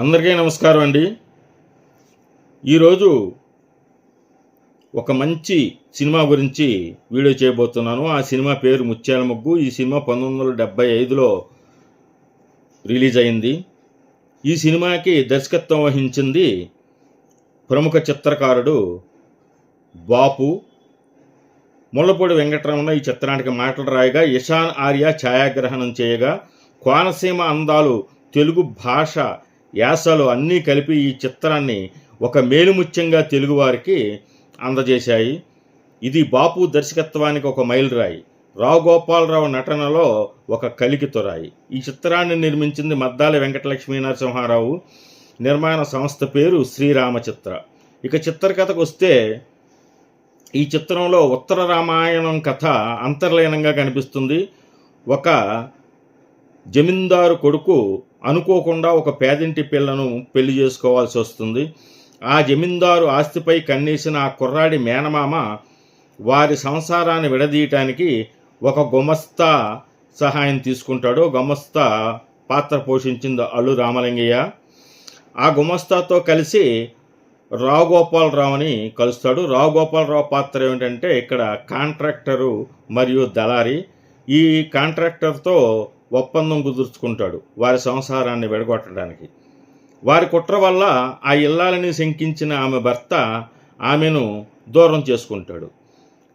అందరికీ నమస్కారం అండి. ఈరోజు ఒక మంచి సినిమా గురించి వీడియో చేయబోతున్నాను. ఆ సినిమా పేరు ముత్యాల ముగ్గు ఈ సినిమా పంతొమ్మిది వందల డెబ్బై ఐదులో రిలీజ్ అయింది. ఈ సినిమాకి దర్శకత్వం వహించింది ప్రముఖ చిత్రకారుడు బాపు. ముళ్ళపూడి వెంకటరమణ ఈ చిత్రానికి మాటలు రాయగా ఇషాన్ ఆర్య ఛాయాగ్రహణం చేయగా కోనసీమ అందాలు తెలుగు భాష యాసలు అన్నీ కలిపి ఈ చిత్రాన్ని ఒక మేలుముత్యంగా తెలుగువారికి అందజేశాయి. ఇది బాపు దర్శకత్వానికి ఒక మైలురాయి. రావు గోపాలరావు నటనలో ఒక కలికితురాయి ఈ చిత్రాన్ని నిర్మించింది మద్దాలి వెంకటలక్ష్మీ నరసింహారావు. నిర్మాణ సంస్థ పేరు శ్రీరామచిత్ర. ఇక చిత్రకథకు వస్తే ఈ చిత్రంలో ఉత్తర రామాయణం కథ అంతర్లీనంగా కనిపిస్తుంది. ఒక జమీందారు కొడుకు అనుకోకుండా ఒక పేదింటి పిల్లను పెళ్ళి చేసుకోవాల్సి వస్తుంది. ఆ జమీందారు ఆస్తిపై కన్నేసిన ఆ కుర్రాడి మేనమామ వారి సంసారాన్ని విడదీయటానికి ఒక గుమస్తా సహాయం తీసుకుంటాడు. గుమస్తా పాత్ర పోషించింది అల్లు రామలింగయ్య. ఆ గుమస్తాతో కలిసి రావు గోపాలరావుని కలుస్తాడు. రావు గోపాలరావు పాత్ర ఏమిటంటే ఇక్కడ కాంట్రాక్టరు మరియు దళారి. ఈ కాంట్రాక్టర్తో ఒప్పందం కుదుర్చుకుంటాడు వారి సంసారాన్ని విడగొట్టడానికి. వారి కుట్ర వల్ల ఆ ఇల్లాలని శంకించిన ఆమె భర్త ఆమెను దూరం చేసుకుంటాడు.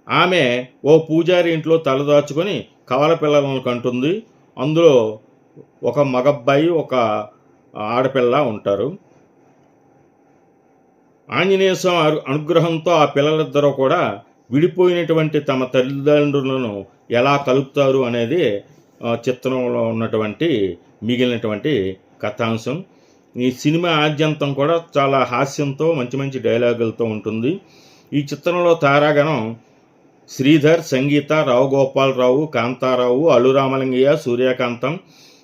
ఆమె ఓ పూజారి ఇంట్లో తలదాచుకొని కవల పిల్లలను కంటుంది. అందులో ఒక మగబ్బాయి ఒక ఆడపిల్ల ఉంటారు. ఆంజనేయ స్వామి అనుగ్రహంతో ఆ పిల్లలిద్దరూ కూడా విడిపోయినటువంటి తమ తల్లిదండ్రులను ఎలా కలుపుతారు అనేది చిత్రంలో ఉన్నటువంటి మిగిలినటువంటి కథాంశం. ఈ సినిమా ఆద్యంతం కూడా చాలా హాస్యంతో మంచి మంచి డైలాగులతో ఉంటుంది. ఈ చిత్రంలో తారాగణం శ్రీధర్ సంగీత రావు గోపాలరావు కాంతారావు అల్లు రామలింగయ్య సూర్యకాంతం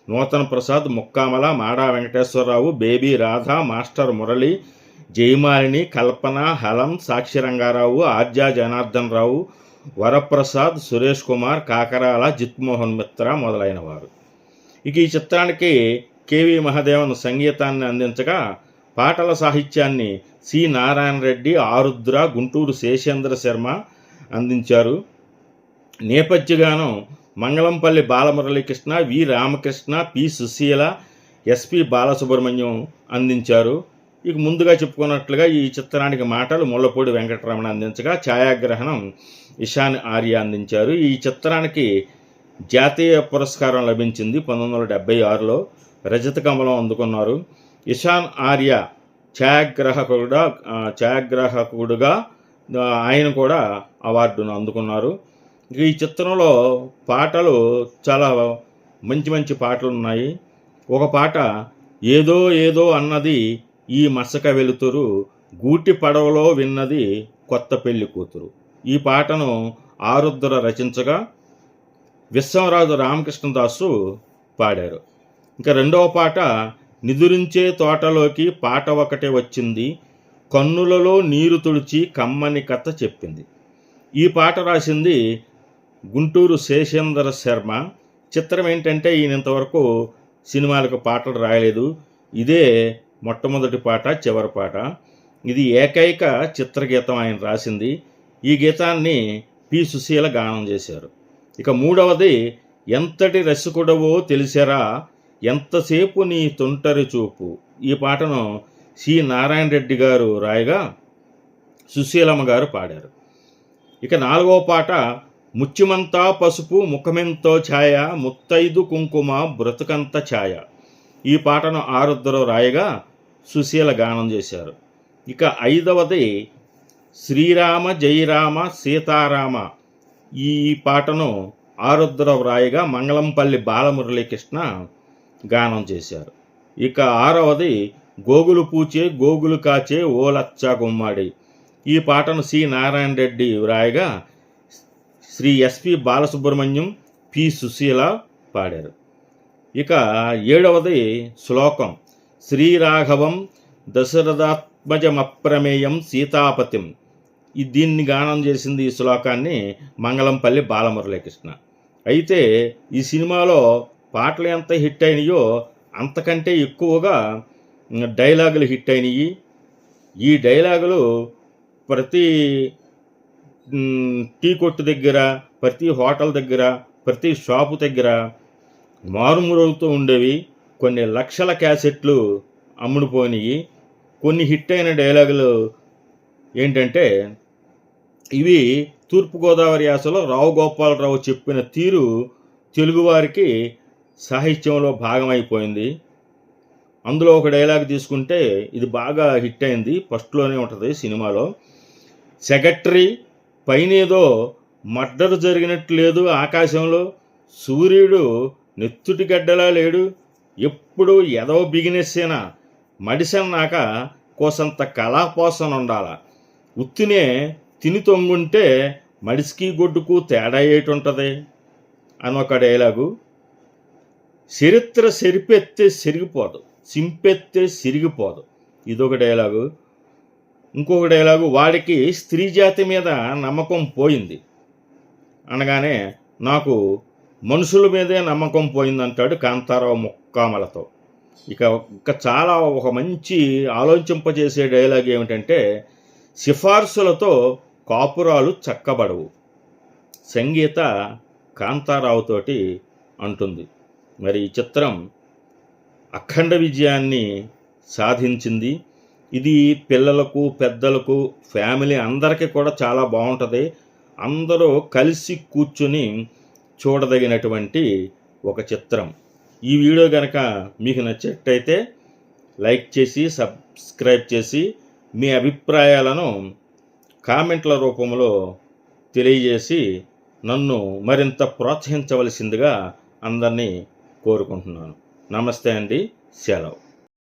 నూతన ప్రసాద్ ముక్కామల మాడా వెంకటేశ్వరరావు బేబీ రాధ మాస్టర్ మురళి జయమాలిని కల్పన హలం సాక్షి రంగారావు ఆర్జా జనార్దన్ రావు వరప్రసాద్ సురేష్ కుమార్ కాకరాల జిత్మోహన్ మిత్ర మొదలైన వారు ఇక ఈ చిత్రానికి కేవి మహాదేవన్ సంగీతాన్ని అందించగా పాటల సాహిత్యాన్ని సి. నారాయణ రెడ్డి ఆరుద్ర గుంటూరు శేషేంద్ర శర్మ అందించారు. నేపథ్యగానం Mangalampalli Balamuralikrishna V. Ramakrishna P. Susheela SP Balasubrahmanyam అందించారు. ఇక ముందుగా చెప్పుకున్నట్లుగా ఈ చిత్రానికి మాటలు ముళ్ళపూడి వెంకటరమణ అందించగా ఛాయాగ్రహణం ఇషాన్ ఆర్య అందించారు. ఈ చిత్రానికి జాతీయ పురస్కారం లభించింది పంతొమ్మిది వందల డెబ్బై ఆరులో. రజత కమలం అందుకున్నారు. ఇషాన్ ఆర్య ఛాయాగ్రాహకుడుగా ఛాయాగ్రాహకుడుగా ఆయన కూడా అవార్డును అందుకున్నారు. ఈ చిత్రంలో పాటలు చాలా మంచి మంచి పాటలు ఉన్నాయి. ఒక పాట ఏదో ఏదో అన్నది ఈ మసక వెలుతురు గూటి పడవలో విన్నది కొత్త పెళ్ళి కూతురు. ఈ పాటను ఆరుద్ర రచించగా విశ్వరాజు రామకృష్ణదాసు పాడారు. ఇంకా రెండవ పాట నిదురించే తోటలోకి పాట ఒకటే వచ్చింది కన్నులలో నీరు తుడిచి కమ్మని కథ చెప్పింది. ఈ పాట రాసింది గుంటూరు శేషేంద్ర శర్మ. చిత్రం ఏంటంటే ఈయన ఇంతవరకు సినిమాలకు పాటలు రాయలేదు. ఇదే మొట్టమొదటి పాట చివరి పాట. ఇది ఏకైక చిత్రగీతం ఆయన రాసింది. ఈ గీతాన్ని పి. సుశీల గానం చేశారు. ఇక మూడవది ఎంతటి రసికుడవో తెలిసారా ఎంతసేపు నీ తొంటరి చూపు? ఈ పాటను సి. నారాయణ రెడ్డి గారు రాయగా సుశీలమ్మ గారు పాడారు. ఇక నాలుగవ పాట ముత్యమంతా పసుపు ముఖమెంతో ఛాయ ముత్తైదు కుంకుమ బ్రతుకంత ఛాయ. ఈ పాటను ఆరుద్దరు రాయగా సుశీల గానం చేశారు. ఇక ఐదవది శ్రీరామ జయరామ సీతారామ. ఈ పాటను ఆరుద్ర రాయగా మంగళంపల్లి బాలమురళీకృష్ణ గానం చేశారు. ఇక ఆరవది గోగులు పూచే గోగులు కాచే ఓ లచ్చ గుమ్మాడి. ఈ పాటను సి నారాయణ రెడ్డి వ్రాయగా శ్రీ ఎస్పి బాలసుబ్రహ్మణ్యం పి సుశీల పాడారు. ఇక ఏడవది శ్లోకం. శ్రీరాఘవం దశరథాత్మజమప్రమేయం సీతాపతిం. ఈ దీన్ని గానం చేసింది ఈ శ్లోకాన్ని మంగళంపల్లి బాలమురళీకృష్ణ. అయితే ఈ సినిమాలో పాటలు ఎంత హిట్ అయినాయో అంతకంటే ఎక్కువగా డైలాగులు హిట్ అయినాయి. ఈ డైలాగులు ప్రతి టీ కొట్టు దగ్గర ప్రతి హోటల్ దగ్గర ప్రతి షాపు దగ్గర మారుమూరుగుతూ ఉండేవి. కొన్ని లక్షల క్యాసెట్లు అమ్ముడుపోయినాయి కొన్ని హిట్ అయిన డైలాగులు ఏంటంటే ఇవి తూర్పుగోదావరి యాసలో రావు గోపాలరావు చెప్పిన తీరు తెలుగువారికి సాహిత్యంలో భాగమైపోయింది. అందులో ఒక డైలాగ్ తీసుకుంటే ఇది బాగా హిట్ అయింది ఫస్ట్లోనే ఉంటుంది సినిమాలో. సెక్రటరీ పైనేదో మర్డర్ జరిగినట్టు లేదు ఆకాశంలో సూర్యుడు నెత్తుటి గడ్డలా లేడు ఎప్పుడు ఎదవ బిగినెస్సేనా మడిసన్నాక కోసంత కళాపోసన ఉండాల ఉత్తినే తిని తొంగుంటే మడిసికి గొడ్డుకు తేడా ఏటుంటుంది? అని ఒక డైలాగు చరిత్ర సెరిపెత్తే సిరిగిపోదు సింపెత్తే సిరిగిపోదు. ఇదొక డైలాగు ఇంకొక డైలాగు వాడికి స్త్రీ జాతి మీద నమ్మకం పోయింది. అనగానే నాకు మనుషుల మీదే నమ్మకం పోయిందంటాడు కాంతారావు ముక్కామలతో ఇక ఇంకా చాలా ఒక మంచి ఆలోచింపజేసే డైలాగ్ ఏమిటంటే సిఫార్సులతో కాపురాలు చక్కబడవు. సంగీత కాంతారావుతోటి అంటుంది. మరి ఈ చిత్రం అఖండ విజయాన్ని సాధించింది. ఇది పిల్లలకు పెద్దలకు ఫ్యామిలీ అందరికీ కూడా చాలా బాగుంటుంది. అందరూ కలిసి కూర్చుని చూడదగినటువంటి ఒక చిత్రం. ఈ వీడియో కనుక మీకు నచ్చేటైతే లైక్ చేసి సబ్స్క్రైబ్ చేసి మీ అభిప్రాయాలను కామెంట్ల రూపంలో తెలియజేసి నన్ను మరింత ప్రోత్సహించవలసిందిగా అందరినీ కోరుకుంటున్నాను. నమస్తే అండి. సెలవు.